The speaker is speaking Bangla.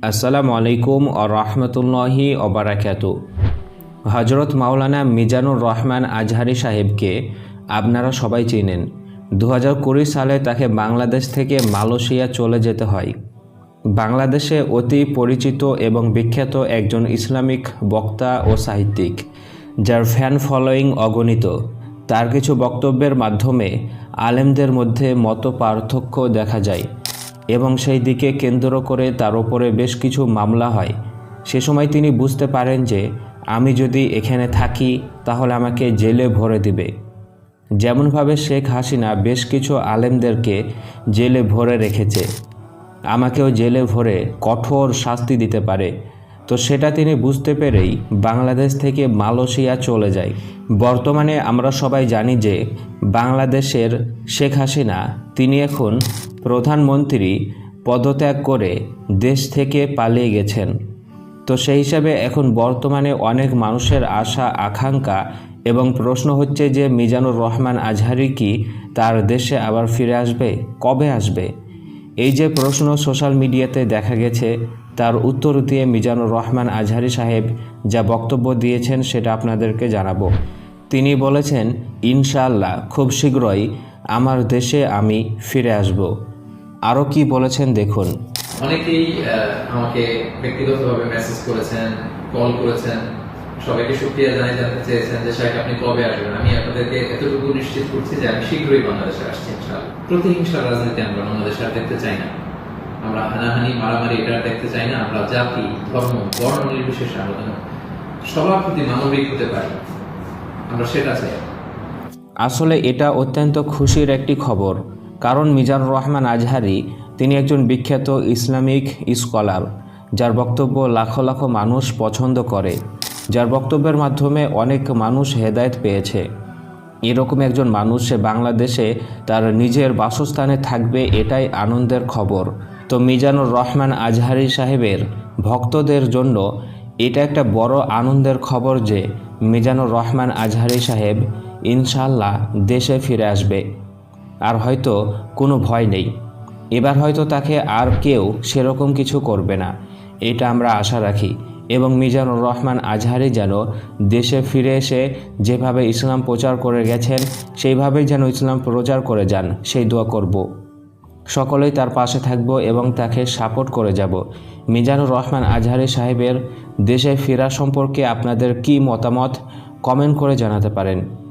আসসালামু আলাইকুম ও রহমতুল্লাহি ওবরাকাতু হজরত মাওলানা মিজানুর রহমান আজহারি সাহেবকে আপনারা সবাই চেনেন। দু কুড়ি সালে তাকে বাংলাদেশ থেকে মালয়েশিয়া চলে যেতে হয়। বাংলাদেশে অতি পরিচিত এবং বিখ্যাত একজন ইসলামিক বক্তা ও সাহিত্যিক, যার ফ্যান ফলোয়িং অগণিত। তার কিছু বক্তব্যের মাধ্যমে আলেমদের মধ্যে মত পার্থক্য দেখা যায়। এবং সেই দিকে কেন্দ্র করে তার ওপরে বেশ কিছু মামলা হয়। সে সময় তিনি বুঝতে পারেন যে, আমি যদি এখানে থাকি, তাহলে আমাকে জেলে ভরে দিবে। যেমনভাবে শেখ হাসিনা বেশ কিছু আলেমদেরকে জেলে ভরে রেখেছে। আমাকেও জেলে ভরে কঠোর শাস্তি দিতে পারে। তো সেটা তিনি বুঝতে পেরেই বাংলাদেশ থেকে মালয়েশিয়া চলে যায়। বর্তমানে আমরা সবাই জানি যে, বাংলাদেশের শেখ হাসিনা তিনি এখন প্রধানমন্ত্রী পদত্যাগ করে দেশ থেকে পালিয়ে গেছেন। তো সেই হিসাবে এখন বর্তমানে অনেক মানুষের আশা, আকাঙ্ক্ষা এবং প্রশ্ন হচ্ছে যে, মিজানুর রহমান আজহারি কি তার দেশে আবার ফিরে আসবে? কবে আসবে? এই যে প্রশ্ন সোশ্যাল মিডিয়াতে দেখা গেছে, তার উত্তর দিয়ে মিজানুর রহমান আজহারি সাহেব যা বক্তব্য দিয়েছেন সেটা আপনাদেরকে জানাব। তিনি বলেছেন, ইনশাআল্লাহ, খুব শীঘ্রই আমার দেশে আমি ফিরে আসব। আরও কি বলেছেন দেখুন। অনেকেই আমাকে ব্যক্তিগতভাবে মেসেজ করেছেন কল করেছেন। সবাইকে সুক্রিয়া জানাই জানতে চেয়েছেন যে, শাহেক, আপনি কবে আসবেন? আমি আপনাদেরকে এতটুকু নিশ্চিত করছি যে, আমি শীঘ্রই বাংলাদেশে আসছি, ইনশাআল্লাহ। প্রতিহিংসার রাজনীতি আমরা বাংলাদেশে আর দেখতে চাই না। আমরা হানাহানি, মারামারি এটা দেখতে চাই না। আমরা জাতি, ধর্ম, বর্ণ নির্বিশেষে আমরা সবার প্রতি মানবিক হতে পারি। আমরা সেটা চাই। আসলে এটা অত্যন্ত খুশির একটি খবর, কারণ মিজানুর রহমান আজহারি তিনি একজন বিখ্যাত ইসলামিক স্কলার, যার বক্তব্য লাখো লাখো মানুষ পছন্দ করে, যার বক্তব্যের মাধ্যমে অনেক মানুষ হেদায়েত পেয়েছে। এরকম একজন মানুষ সে বাংলাদেশে তার নিজের বাসস্থানে থাকবে এটাই আনন্দের খবর। তো মিজানুর রহমান আজহারি সাহেবের ভক্তদের জন্য এটা একটা বড় আনন্দের খবর যে মিজানুর রহমান আজহারি সাহেব ইনশাল্লাহ দেশে ফিরে আসবে। আর হয়তো কোনো ভয় নেই। এবার হয়তো তাকে আর কেউ সেরকম কিছু করবে না। এটা আমরা আশা রাখি। এবং মিজানুর রহমান আজহারি যেন দেশে ফিরে এসে যেভাবে ইসলাম প্রচার করে গেছেন, সেইভাবেই যেন ইসলাম প্রচার করে যান, সেই দোয়া করব। সকলেই তার পাশে থাকব এবং তাকে সাপোর্ট করে যাব। মিজানুর রহমান আজহারি সাহেবের দেশে ফেরা সম্পর্কে আপনাদের কি মতামত? কমেন্ট করে জানাতে পারেন।